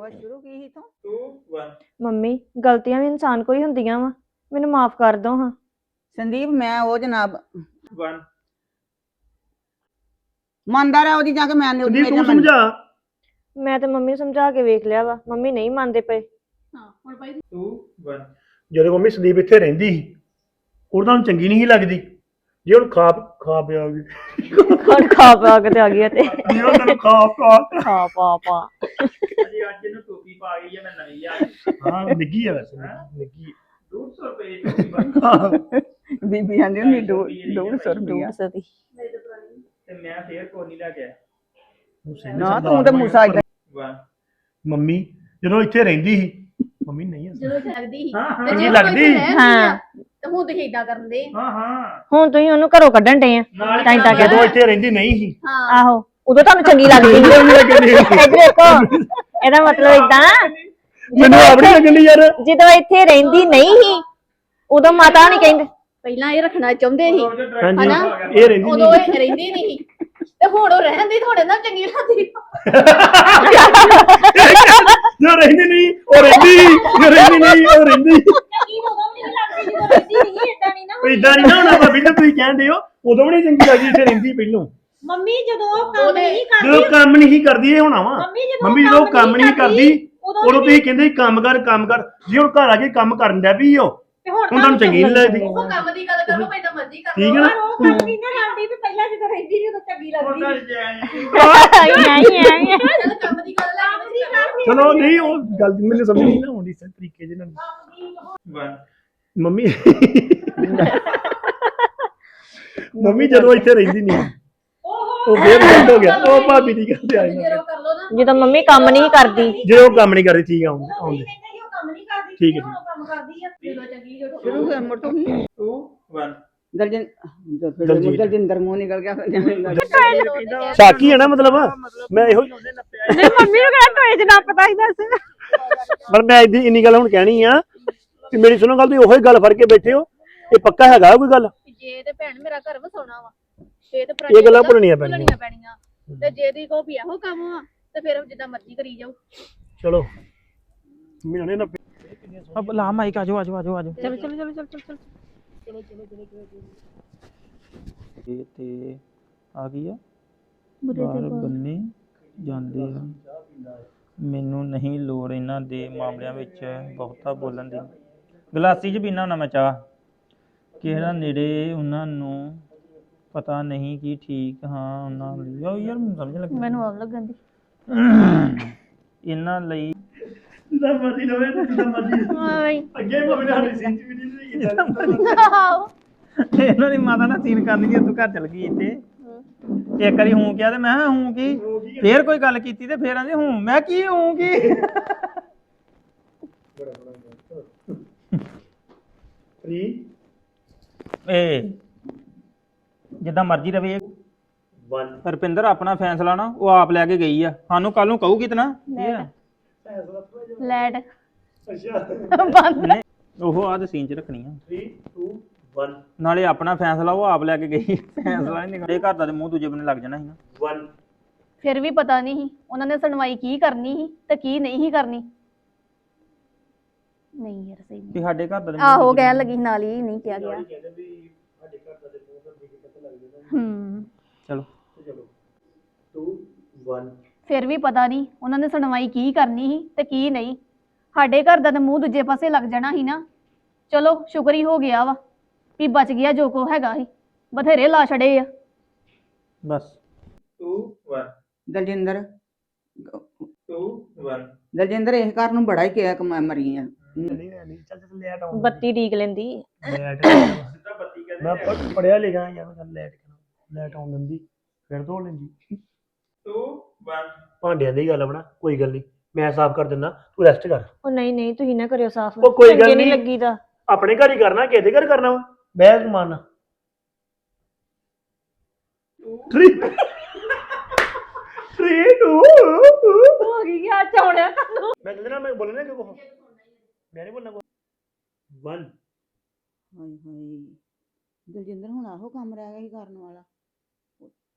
ਬਸ ਸ਼ੁਰੂ ਕੀ ਸੀ ਤੂੰ 2 1 ਮੰਮੀ ਗਲਤੀਆਂ ਵੀ ਇਨਸਾਨ ਕੋਈ ਹੁੰਦੀਆਂ ਵਾ। ਮੈਨੂੰ ਮਾਫ ਕਰ ਦੋ ਹਾਂ। ਸੰਦੀਪ ਮੈਂ ਉਹ ਜਨਾਬ 1 ਮੰਨਦਾ ਰਿਹਾ ਉਹਦੀ ਜਾ ਕੇ ਮੈਂ ਸੰਦੀਪ ਤੂੰ ਸਮਝਾ। ਮੈਂ ਤੇ ਮੰਮੀ ਨੂੰ ਸਮਝਾ ਕੇ ਵੇਖ ਲਿਆ ਵਾ। ਮੰਮੀ ਨਹੀਂ ਮੰਨਦੇ ਪਏ। 2 1 ਜਦੋਂ ਮੰਮੀ ਸੰਦੀਪ ਇੱਥੇ ਰਹਿੰਦੀ ਸੀ ਉਹਨਾਂ ਨੂੰ ਚੰਗੀ ਨਹੀਂ ਸੀ ਲੱਗਦੀ। ਜੇ ਹੁਣ ਖਾ ਖਾ ਪਿਆ ਗਈ ਹੁਣ ਖਾ ਪਾ ਕੇ ਤੇ ਆ ਗਿਆ ਤੇ। ਜੇ ਉਹਨਾਂ ਨੂੰ ਖਾ ਪਾ। ਖਾ ਪਾ ਪਾ। ਅਜੇ ਅੱਜ ਇਹਨੂੰ ਟੋਪੀ ਪਾ ਗਈ ਹੈ ਮੈਂ ਨਵੀਂ ਆ ਹਾਂ ਨਿੱਗੀ ਆ ਵੈਸੇ। ਨਿੱਗੀ। 200 ਰੁਪਏ ਦੀ ਟੋਪੀ ਹਾਂ। ਬੀਬੀ ਆਂਦੀ ਹੁੰਦੀ ਡੋ 150 ਰੁਪਇਆ ਸਦੀ ਤੇ ਮੈਂ ਫੇਰ ਕੋਈ ਨਹੀਂ ਲੈ ਕੇ ਨਾ ਤੂੰ ਤੇ ਮੂਸਾ ਏਦਾਂ 1 ਮੰਮੀ ਜਦੋਂ ਇੱਥੇ ਰਹਿੰਦੀ ਸੀ ਮੰਮੀ ਨਹੀਂ। ਜਦੋਂ ਲੱਗਦੀ ਸੀ। ਹਾਂ ਹਾਂ। ਲੱਗਦੀ? ਹਾਂ। ਤੇ ਹੁਣ ਤੁਸੀਂ ਇਦਾਂ ਕਰਦੇ ਹਾਂ ਹਾਂ। ਹੁਣ ਤੁਸੀਂ ਉਹਨੂੰ ਘਰੋਂ ਕੱਢਣ ਡੇ ਆ। ਨਾਲ ਤਾਂ ਹੀ ਤਾਂ ਜਦੋਂ ਇੱਥੇ ਰਹਿੰਦੀ ਨਹੀਂ ਸੀ। ਹਾਂ। ਆਹੋ। ਉਦੋਂ ਤੁਹਾਨੂੰ ਚੰਗੀ ਲੱਗਦੀ ਸੀ। ਇੱਧਰ ਦੇਖੋ ਇਹਦਾ ਮਤਲਬ ਇਦਾਂ ਮੈਨੂੰ ਆਪਣੀ ਲੱਗਣੀ ਯਾਰ। ਜਦੋਂ ਇੱਥੇ ਰਹਿੰਦੀ ਨਹੀਂ ਸੀ ਉਦੋਂ ਮਾਤਾ ਨਹੀਂ ਕਹਿੰਦੇ। ਪਹਿਲਾਂ ਇਹ ਰੱਖਣਾ ਚਾਹੁੰਦੇ ਸੀ। ਹਾਂਜੀ ਹਨਾ? ਇਹ ਰਹਿੰਦੀ ਉਦੋਂ ਨਹੀਂ ਇਹ ਰਹਿੰਦੀ ਨਹੀਂ ਸੀ। ਤੇ ਹੁਣ ਉਹ ਰਹਿੰਦੀ ਤੁਹਾਡੇ ਨਾਲ ਚੰਗੀ ਲੱਗਦੀ। ਜੋ ਰਹਿੰਦੀ ਨਹੀਂ ਉਹ ਰਹਿੰਦੀ ਜੋ ਰਹਿੰਦੀ ਨਹੀਂ ਉਹ ਰਹਿੰਦੀ। ਚੰਗੀ ਉਦੋਂ ਵੀ ਨਹੀਂ ਲੱਗਦੀ ਜਦੋਂ ਰਹਿੰਦੀ ਨਹੀਂ ਇਦਾਂ ਨਹੀਂ ਨਾ ਇਦਾਂ ਨਹੀਂ ਨਾ ਹੋਣਾ ਭਾਬੀ ਤੇ ਤੁਸੀਂ ਕਹਿੰਦੇ ਹੋ ਉਦੋਂ ਵੀ ਨਹੀਂ ਚੰਗੀ ਲੱਗਦੀ ਇੱਥੇ ਰਹਿੰਦੀ ਪਹਿਲੋਂ। ਮੰਮੀ ਜਦੋਂ ਉਹ ਕੰਮ ਨਹੀਂ ਜਦੋਂ ਕੰਮ ਨਹੀਂ ਕਰਦੀ ਇਹ ਹੋਣਾ ਵਾ। ਮੰਮੀ ਜਦੋਂ ਮੰਮੀ ਜਦੋਂ ਕੰਮ ਨਹੀਂ ਕਰਦੀ ਉਦੋਂ ਉਦੋਂ ਤੁਸੀਂ ਕਹਿੰਦੇ ਸੀ ਕੰਮ ਕਰ ਕੰਮ ਕਰ। ਜੇ ਹੁਣ ਘਰ ਆ ਕੇ ਕੰਮ ਕਰਨ ਦਾ ਵੀ ਹੋ ਤੇ ਹੁਣ ਹੁਣ ਤੁਹਾਨੂੰ ਚੰਗੀ ਨਹੀਂ ਲੱਗਦੀ? ਉਹ ਕੰਮ ਦੀ ਗੱਲ ਕਰੋ ਮੈਂ ਤਾਂ ਮਰਜ਼ੀ ਕਰ ਠੀਕ ਹੈ ਨਾ? ਉਹ ਕੰਮ ਨਹੀਂ ਨਾ ਕਰਦੀ ਵੀ ਪਹਿਲਾਂ ਜਦੋਂ ਰਹਿੰਦੀ ਸੀ ਉਦੋਂ ਚੰਗੀ ਲੱਗਦੀ ਜਾਈ ਚਲ ਕੰਮ ਦੀ ਗੱਲ ਹੈ ਕੰਮ ਦੀ ਗੱਲ ਚਲੋ ਨਹੀਂ ਉਹ ਗੱਲ ਮੈਨੂੰ ਸਮਝ ਨਹੀਂ ਨਾ ਆਉਂਦੀ ਸਹੀ ਤਰੀਕੇ ਜਿਹੇ ਨਾਲ 1 ਮੰਮੀ ਮੰਮੀ ਜਦੋਂ ਇੱਥੇ ਰਹਿੰਦੀ ਨਹੀਂ ਉਹ ਫੇਰ ਬੰਦ ਹੋ ਗਿਆ। ਉਹ ਭਾਬੀ ਦੀ ਗੱਲ ਤੇ ਆਈ ਨਾ ਜਦੋਂ। ਕਰ ਲੋ ਨਾ। ਜਦੋਂ ਮੰਮੀ ਕੰਮ ਨਹੀਂ ਕਰਦੀ। ਜੇ ਉਹ ਕੰਮ ਨਹੀਂ ਕਰਦੀ ਠੀਕ ਆ ਆਉਂਦੇ ਆਉਂਦੇ। ਕਹਿੰਦੇ ਸੀ ਉਹ ਕੰਮ ਨਹੀਂ ਕਰਦੀ ਠੀਕ ਹੈ, ਕੰਮ ਕਰਦੀ ਆ ਜਦੋਂ ਚੰਗੀ ਜਦੋਂ ਸ਼ੁਰੂ ਹੋਇਆ ਮੋਟੂ। 2 1 ਦਲਜਨ ਦਲਜੀਤ। ਦਲਜਿੰਦਰ ਮੂੰਹ ਨਿਕਲ ਗਿਆ ਫਿਰ ਜਿਵੇਂ ਸਾਕੀ ਹੈ ਨਾ ਮਤਲਬ? ਮੈਂ ਇਹੋ ਹੀ ਨਹੀਂ ਮੰਮੀ ਨੂੰ ਕਿਹੜਾ ਟੋਏ ਨਾ ਪਤਾ ਸੀ। ਦੱਸ ਪਰ ਮੈਂ ਇੱਦੀ ਇੰਨੀ ਗੱਲ ਹੁਣ ਕਹਿਣੀ ਆ ਕਿ ਮੇਰੀ ਸੁਣੋ ਗੱਲ ਤੁਸੀਂ ਉਹੀ ਗੱਲ ਫੜ ਕੇ ਬੈਠੇ ਹੋ। ਇਹ ਪੱਕਾ ਹੈਗਾ ਕੋਈ ਗੱਲ? ਜੇ ਤੇ ਭੈਣ ਮੇਰਾ ਘਰ ਵਸਾਉਣਾ ਵਾ ਤੇ ਤੇ ਇਹ ਗੱਲਾਂ ਭੁੱਲਣੀਆਂ ਪੈਣੀਆਂ। ਤੇ ਜੇ ਦੀ ਕੋ ਵੀ ਇਹੋ ਕੰਮ ਆ ਤੇ ਫਿਰ ਜਿੱਦਾਂ ਮਰਜ਼ੀ ਕਰੀ ਜਾਓ। ਚਲੋ। ਮੈਨੂੰ ਨਾ अब ला माइक आजो आजो आजो आजो चलो चलो चलो चलो चलो ਇਹ ਤੇ ਆ ਗਈ ਆ ਬਾਹਰ ਬੰਨੇ ਜਾਂਦੇ ਆ ਮੈਨੂੰ ਨਹੀਂ ਲੋੜ ਇਹਨਾਂ ਦੇ ਮਾਮਲਿਆਂ ਵਿੱਚ ਬਹੁਤਾ ਬੋਲਣ ਦੀ ਗਲਾਸੀ 'ਚ ਪੀਣਾ ਹੁੰਦਾ ਮੈਂ ਚਾਹ ਕਿਹੜਾ ਨੇੜੇ ਉਹਨਾਂ ਨੂੰ ਪਤਾ ਨਹੀਂ ਕਿ ਠੀਕ ਹਾਂ ਉਹਨਾਂ ਲਈ ਉਹ ਯਾਰ ਮੈਨੂੰ ਸਮਝ ਲੱਗ ਮੈਨੂੰ ਆਪ ਲੱਗਣ ਦੀ ਇਹਨਾਂ ਲਈ ਜਿੱਦਾਂ ਮਰਜ਼ੀ ਲਵੇ ਤੇ ਜਿੱਦਾਂ ਮਰਜ਼ੀ ਅੱਗੇ ਭਾਵੇਂ ਸਾਡੀ ਸੀਨ ਚ ਵੀ ਨਹੀਂ। ਸੀ ਕੀਤਾ ਇਹਨਾਂ ਦੀ ਮਾਤਾ ਨਾਲ ਸੀਨ ਕਰਨੀ ਜੇ ਤੂੰ ਘਰ ਚਲ ਗਈ ਇੱਥੇ। ਇੱਕ ਵਾਰੀ ਹੂੰ ਕਿਹਾ ਤੇ ਮੈਂ ਕਿਹਾ ਹੂੰ ਕੀ? ਫੇਰ ਕੋਈ ਗੱਲ ਕੀਤੀ ਤੇ ਫੇਰ ਆਂਦੇ ਹੂੰ। ਮੈਂ ਕੀ ਹੂੰ ਕੀ? 3 ਏ ਜਿੱਦਾਂ ਮਰਜ਼ੀ ਰਵੇ। 1 ਰਪਿੰਦਰ ਆਪਣਾ ਫੈਸਲਾ ਨਾ ਉਹ ਆਪ ਲੈ ਕੇ ਗਈ ਆ। ਸਾਨੂੰ ਕੱਲ ਨੂੰ ਕਹੂਗੀ ਤੇ ਨਾ। ਲੈਟ। ਅੱਛਾ। ਨਹੀਂ ਉਹ ਆਹ ਸੀਨ ਚ ਰੱਖਣੀ ਆ। 3 2 1 ਨਾਲੇ ਆਪਣਾ ਫੈਸਲਾ ਉਹ ਆਪ ਲੈ ਕੇ ਗਈ। ਫੈਸਲਾ ਨਹੀਂ ਨਿਕਲੇ ਘਰ ਦਾ ਤੇ ਮੂੰਹ ਦੂਜੇ ਬੰਨੇ ਲੱਗ ਜਾਣਾ ਸੀ ਨਾ 1 ਫਿਰ ਵੀ ਪਤਾ ਨਹੀਂ ਸੀ ਉਹਨਾਂ ਨੇ ਸੁਣਵਾਈ ਕੀ ਕਰਨੀ ਸੀ ਤੇ ਕੀ ਨਹੀਂ ਸੀ ਕਰਨੀ। ਨਹੀਂ ਯਾਰ ਸਹੀ ਨਹੀਂ। ਵੀ ਸਾਡੇ ਘਰ ਦਾ ਤੇ ਮੂੰਹ ਆਹੋ ਦੂਜੇ ਕਹਿਣ ਲੱਗੀ ਨਾਲ ਹੀ ਨਹੀਂ ਕਿਹਾ ਗਿਆ। ਹੂੰ ਚਲੋ। ਚਲੋ। 2 1 ਫਿਰ ਵੀ ਪਤਾ ਨਹੀਂ ਉਹਨਾਂ ਨੇ ਸੁਣਵਾਈ ਕੀ ਕਰਨੀ ਸੀ ਤੇ ਕੀ ਨਹੀਂ। ਸਾਡੇ ਘਰ ਦਾ ਤਾਂ ਮੂੰਹ ਦੂਜੇ ਪਾਸੇ ਲੱਗ ਜਾਣਾ ਸੀ ਨਾ। ਚਲੋ ਸ਼ੁਕਰ ਹੀ ਹੋ ਗਿਆ ਵਾ ਵੀ ਬਚ ਗਿਆ ਜੋ ਕੋ ਹੈਗਾ ਸੀ। ਬਥੇਰੇ ਲਾ ਛੜੇ ਆ। ਬਸ। 2 1 ਦਲਜਿੰਦਰ। 2 1 ਦਲਜਿੰਦਰ ਇਸ ਘਰ ਨੂੰ ਬੜਾ ਹੀ ਕਿਹਾ ਕਿ ਮੈਂ ਮਰੀ ਆ। ਨਹੀਂ ਨਹੀਂ। ਚੱਲ ਚੱਲ ਲੈਟ ਆਉਂ ਬੱਤੀ ਡੀਕ ਲੈਂਦੀ। ਲੈਟ ਸਿੱਧਾ ਬੱਤੀ ਕਹਿੰਦੇ ਮੈਂ ਪੜ੍ਹਿਆ ਲਿਖਿਆ ਯਾਰ ਲੈਟ ਲੈਟ ਆਉਣ ਦਿੰਦੀ ਫਿਰ ਧੋ ਲੈਂਦੀ। 2 1 ਭਾਂਡਿਆਂ ਦੀ ਗੱਲ ਬਣਾ ਕੋਈ ਗੱਲ ਨਹੀਂ ਮੈਂ ਸਾਫ਼ ਕਰ ਦਿੰਦਾ ਤੂੰ ਰੈਸਟ ਕਰ। ਉਹ ਨਹੀਂ ਨਹੀਂ ਤੁਸੀਂ ਨਾ ਕਰਿਓ ਸਾਫ਼। ਉਹ ਕੋਈ ਗੱਲ ਚੰਗੇ ਨਹੀਂ। ਲੱਗੀਦਾ। ਆਪਣੇ ਘਰ ਹੀ ਕਰਨਾ ਕਿਹਦੇ ਘਰ ਕਰਨਾ ਵਾ। ਬਹਿ ਮਾਨ। 3 3 2 ਹੋ ਗਈ ਗਿਆ ਚੌੜਿਆ ਤੁਹਾਨੂੰ। ਮੈਂ ਕਹਿੰਦਾ ਮੈਂ ਬੋਲਣਾ ਕਿਉਂ ਕੋ ਮੈਂ ਨਹੀਂ ਬੋਲਣਾ 1 ਹਾਏ ਹਾਏ। ਦਲਜਿੰਦਰ ਹੁਣ ਆਹੋ ਕੰਮ ਰਹਿ ਗਿਆ ਸੀ ਕਰਨ ਵਾਲਾ।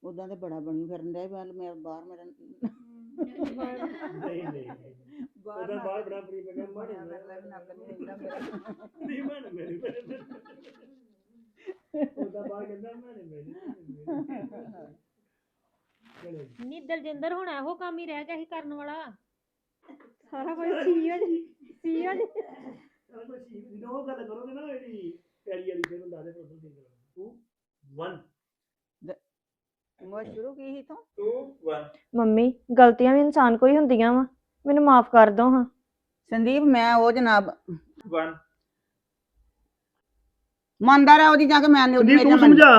ਉਦਾਂ ਤੇ ਬੜਾ ਬਣੀ ਫਿਰਨ ਡਿਆ ਵੱਲ ਮੈਂ ਬਾਹਰ ਮੇਰਾ ਨਹੀਂ ਨਹੀਂ ਬਾਹਰ ਬੜਾ ਪਰੀ ਪੈ ਗਿਆ ਮਾੜੇ ਨਹੀਂ ਮਾੜੇ ਮੇਰੇ ਉਹਦਾ ਬਾਹਰ ਕਹਿੰਦਾ ਮਾੜੇ ਮੇਰੇ ਨੀ ਦਲਜਿੰਦਰ ਹੁਣ ਇਹੋ ਕੰਮ ਹੀ ਰਹਿ ਗਿਆ ਸੀ ਕਰਨ ਵਾਲਾ। ਸਾਰਾ ਕੁਝ ਸੀਰੀਅਸ ਸੀਰੀਅਸ ਚਲੋ ਕੋਈ ਸੀ ਜਦੋਂ ਉਹ ਗੱਲ ਕਰੋਗੇ ਨਾ ਜਿਹੜੀ ਪਿਆਰੀ ਵਾਲੀ ਫਿਰ ਹੁੰਦਾ ਦੇ ਪ੍ਰੋਬਲਮ ਦੀ ਗੱਲ 2 1 ਮੈਂ ਸ਼ੁਰੂ ਕੀ ਸੀ ਤੋਂ 2 1 ਮੰਮੀ ਗਲਤੀਆਂ ਵੀ ਇਨਸਾਨ ਕੋਈ ਹੁੰਦੀਆਂ ਵਾ। ਮੈਨੂੰ ਮਾਫ ਕਰ ਦੋ ਹਾਂ। ਸੰਦੀਪ ਮੈਂ ਉਹ ਜਨਾਬ 1 ਮੰਨਦਾ ਰਿਹਾ ਉਹਦੀ ਜਾ ਕੇ ਮੈਂ ਉਹਦੀ ਸੰਦੀਪ ਤੂੰ ਸਮਝਾ।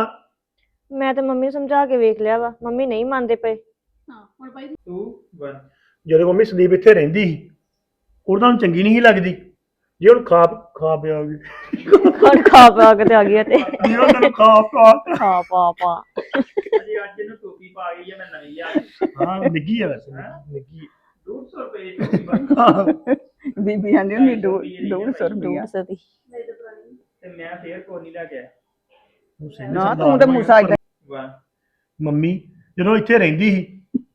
ਮੈਂ ਤੇ ਮੰਮੀ ਨੂੰ ਸਮਝਾ ਕੇ ਵੇਖ ਲਿਆ ਵਾ। ਮੰਮੀ ਨਹੀਂ ਮੰਨਦੇ ਪਏ। ਹਾਂ ਹੁਣ ਭਾਈ 2 1 ਜਦੋਂ ਮੰਮੀ ਸੰਦੀਪ ਇੱਥੇ ਰਹਿੰਦੀ ਸੀ ਉਹਨਾਂ ਨੂੰ ਚੰਗੀ ਨਹੀਂ ਸੀ ਲੱਗਦੀ। ਜੇ ਹੁਣ ਖਾ ਖਾ ਪਿਆ ਗਈ ਹੁਣ ਖਾ ਪਾ ਕੇ ਤੇ ਆ ਗਿਆ ਤੇ। ਜੇ ਉਹਨਾਂ ਨੂੰ ਖਾ ਪਾ ਖਾ ਪਾ ਪਾ। ਅਜੇ ਅੱਜ ਇਹਨੂੰ ਟੋਪੀ ਪਾ ਗਈ ਹੈ ਮੈਂ ਨਵੀਂ ਆ ਹਾਂ ਨਿੱਗੀ ਹੈ ਵੈਸੇ। ਨਿੱਗੀ। 200 ਰੁਪਏ ਦੀ ਟੋਪੀ ਪਾ ਹਾਂ। ਬੀਬੀ ਆਂਦੀ ਹੁੰਦੀ 200 ਰੁਪਇਆ ਸਦੀ ਤੇ ਮੈਂ ਫੇਰ ਕੋਨੀ ਲੈ ਕੇ ਆਇਆ। ਨਾ ਤੂੰ ਤੇ ਮੂਸਾ ਏਦਾਂ 1 ਮੰਮੀ ਜਦੋਂ ਇੱਥੇ ਰਹਿੰਦੀ ਸੀ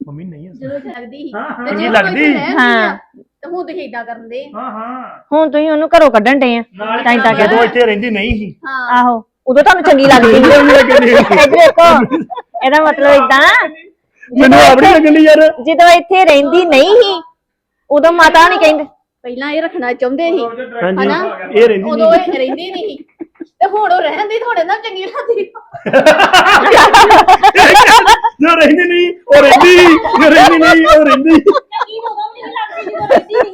ਮੰਮੀ ਨਹੀਂ ਹੱਸਦੀ। ਜਦੋਂ ਲੱਗਦੀ ਸੀ। ਹਾਂ ਹਾਂ। ਤੇ ਜੇ ਲੱਗਦੀ। ਲੱਗਦੀ ਹਾਂ। ਤੇ ਹੁਣ ਤੁਸੀਂ ਇਦਾਂ ਕਰਦੇ ਹਾਂ ਹਾਂ। ਹੁਣ ਤੁਸੀਂ ਉਹਨੂੰ ਘਰੋਂ ਕੱਢਣ ਡੇ ਆ। ਨਾਲ ਤਾਂ ਹੀ ਤਾਂ ਜਦੋਂ ਇੱਥੇ ਰਹਿੰਦੀ ਨਹੀਂ ਸੀ। ਹਾਂ। ਆਹੋ ਉਦੋਂ ਤੁਹਾਨੂੰ ਚੰਗੀ ਲੱਗਦੀ ਸੀ। ਇੱਧਰ ਦੇਖੋ ਇਹਦਾ ਮਤਲਬ ਇਦਾਂ ਮੈਨੂੰ ਆਪਣੀ ਲੱਗਣ ਯਾਰ। ਜਦੋਂ ਇੱਥੇ ਰਹਿੰਦੀ ਨਹੀਂ ਸੀ ਉਦੋਂ ਮਾਤਾ ਨਹੀਂ ਕਹਿੰਦੇ। ਪਹਿਲਾਂ ਇਹ ਰੱਖਣਾ ਚਾਹੁੰਦੇ ਸੀ। ਹਾਂਜੀ ਹਨਾ? ਇਹ ਰਹਿੰਦੀ ਉਦੋਂ ਨਹੀਂ ਇਹ ਰਹਿੰਦੀ ਨਹੀਂ ਸੀ। ਤੇ ਹੁਣ ਉਹ ਰਹਿੰਦੀ ਤੁਹਾਡੇ ਨਾਲ ਚੰਗੀ ਲੱਗਦੀ। ਜੋ ਰਹਿੰਦੀ ਨਹੀਂ ਉਹ ਰਹਿੰਦੀ। ਜੋ ਰਹਿੰਦੀ ਨਹੀਂ ਉਹ ਰਹਿੰਦੀ ਚੰਗੀ ਉਦੋਂ ਨਹੀਂ ਲੱਗਦੀ ਜਦੋਂ ਰਹਿੰਦੀ ਨਹੀਂ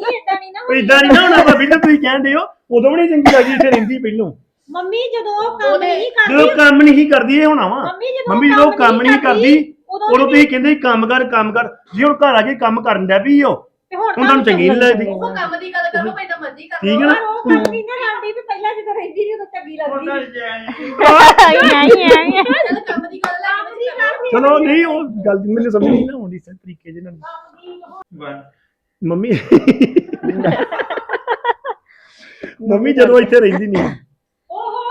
ਇਦਾਂ ਨਹੀਂ ਨਾ ਨਾ ਹੋਣਾ ਭਾਬੀ ਤਾਂ ਤੁਸੀਂ ਕਹਿੰਦੇ ਹੋ ਉਦੋਂ ਵੀ ਨਹੀਂ ਚੰਗੀ ਲੱਗਦੀ ਇੱਥੇ ਰਹਿੰਦੀ ਪਹਿਲੋਂ। ਮੰਮੀ ਜਦੋਂ ਉਹ ਕੰਮ ਉਹਦੇ- ਨਹੀਂ ਜਦੋਂ ਕਰਦੀ ਕੰਮ ਨਹੀਂ ਕਰਦੀ ਇਹ ਹੋਣਾ ਵਾ। ਮੰਮੀ ਜਦੋਂ ਮੰਮੀ ਜਦੋਂ ਕੰਮ ਨਹੀਂ ਕਰਦੀ ਉਦੋਂ ਤੁਸੀਂ ਕਹਿੰਦੇ ਸੀ ਕੰਮ ਕਰ ਕੰਮ ਕਰ। ਜੇ ਹੁਣ ਘਰ ਆ ਕੇ ਕੰਮ ਕਰਨ ਦਾ ਵੀ ਉਹ ਤੇ ਹੁਣ ਤੁਹਾਨੂੰ ਚੰਗੀ ਨਹੀਂ ਲੱਗਦੀ। ਉਹ ਕੰਮ ਦੀ ਗੱਲ ਕਰੋ ਮੈਂ ਤਾਂ ਮਰਜ਼ੀ ਕਰ। ਠੀਕ ਹੈ ਨਾ? ਉਹ ਕੰਮ ਨਹੀਂ ਨਾ ਕਰਦੀ ਵੀ ਪਹਿਲਾਂ ਜਦੋਂ ਰਹਿੰਦੀ ਸੀ ਉਦੋਂ ਚੰਗੀ ਲੱਗਦੀ ਉਹਦਾ ਜਾਇ ਚੱਲ ਕੰਮ ਦੀ ਗੱਲ ਨਹੀਂ ਉਹ ਗੱਲ ਮੈਨੂੰ ਸਮਝ ਨਹੀਂ ਨਾ ਆਉਂਦੀ ਸਹੀ ਤਰੀਕੇ ਨਾਲ। 1 ਮੰਮੀ ਮੰਮੀ ਜਦੋਂ ਇੱਥੇ ਰਹਿੰਦੀ ਨਹੀਂ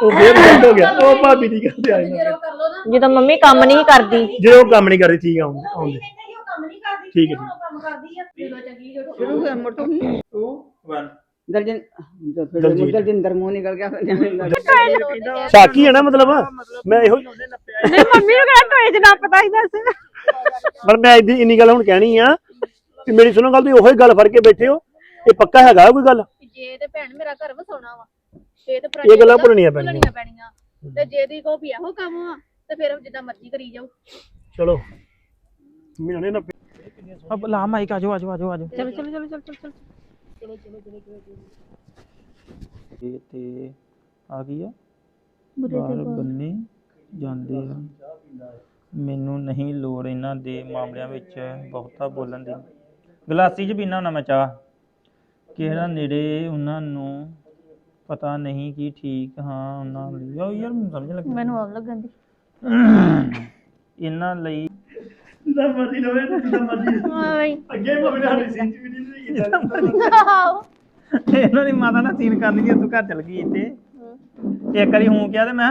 ਉਹ ਫੇਰ ਬੰਦ ਹੋ ਗਿਆ। ਉਹ ਭਾਬੀ ਦੀ ਗੱਲ ਤੇ ਆਈ ਨਾ ਜਦੋਂ ਕਰ ਲਓ ਨਾ। ਜਦੋਂ ਮੰਮੀ ਕੰਮ ਨਹੀਂ ਕਰਦੀ। ਜੇ ਉਹ ਕੰਮ ਨਹੀਂ ਕਰਦੀ ਠੀਕ ਆ ਆਉਂਦੇ ਆਉਂਦੇ। ਉਹ ਕੰਮ ਨਹੀਂ ਕਰਦੀ ਠੀਕ ਹੈ ਕੰਮ ਕਰਦੀ ਆ। ਜਦੋਂ ਚੰਗੀ ਜਦੋਂ ਸ਼ੁਰੂ ਹੋਇਆ ਮੋਟੋ। 2 1 ਦਲਜਿੰ ਦਲਜੀਤ। ਦਲਜਿੰਦਰ ਮੂੰਹ ਨਿਕਲ ਗਿਆ ਫਿਰ ਸ਼ਾਕੀ ਹੈ ਨਾ ਮਤਲਬ? ਮੈਂ ਇਹੋ ਨਹੀਂ ਮੰਮੀ ਨੂੰ ਕਿਹੜਾ ਟੋਏ ਚ ਨਾ ਪਤਾ ਹੀ ਦੱਸ। ਪਰ ਮੈਂ ਇੱਦੀ ਇੰਨੀ ਗੱਲ ਹੁਣ ਕਹਿਣੀ ਆ ਕਿ ਮੇਰੀ ਸੁਣੋ ਗੱਲ ਤੁਸੀਂ ਉਹੀ ਗੱਲ ਫੜ ਕੇ ਬੈਠੇ ਹੋ। ਇਹ ਪੱਕਾ ਹੈਗਾ ਕੋਈ ਗੱਲ? ਜੇ ਤੇ ਭੈਣ ਮੇਰਾ ਘਰ ਵਸਾਉਣਾ ਵਾ ਇਹ ਗੱਲਾਂ ਭੁੱਲਣੀਆਂ ਪੈਣੀਆਂ। ਪੈਣੀਆਂ। ਤੇ ਜੇ ਦੀ ਕੋ ਵੀ ਇਹੋ ਕੰਮ ਆ ਤੇ ਫਿਰ ਜਿੱਦਾਂ ਮਰਜ਼ੀ ਕਰੀ ਜਾਓ। ਚਲੋ। ਮੈਨੂੰ ਨਹੀਂ ਲੋੜ ਇਹਨਾਂ ਦੇ ਮਾਮਲਿਆਂ ਵਿੱਚ ਬਹੁਤਾ ਬੋਲਣ ਦੀ। ਗਲਾਸੀ 'ਚ ਪੀਣਾ ਮੈਂ ਚਾਹ। ਕਿਹੜਾ ਨੇੜੇ ਉਹਨਾਂ ਨੂੰ ਪਤਾ ਨਹੀਂ ਕਿ ਠੀਕ ਹਾਂ ਉਹਨਾਂ ਲਈ। ਉਹ ਯਾਰ ਮੈਨੂੰ ਸਮਝ ਲੱਗ ਮੈਨੂੰ ਆਪ ਲੱਗਣ ਦੀ। ਇਹਨਾਂ ਲਈ ਜਿੱਦਾਂ ਮਰਜ਼ੀ ਲਵੇ ਤੇ ਜਿੱਦਾਂ ਮਰਜ਼ੀ। ਆਈ ਅੱਗੇ ਭਾਵੇਂ ਸਾਡੀ ਸਿੰਚ ਵੀ ਨਹੀਂ ਸੀ ਕੀਤਾ ਇਹਨਾਂ ਦੀ ਮਾਤਾ ਨਾਲ ਸੀਨ ਕਰਨੀ ਤੂੰ ਘਰ ਚਲ ਗਈ ਇੱਥੇ। ਇੱਕ ਵਾਰੀ ਹੂੰ ਕਿਹਾ ਤੇ ਮੈਂ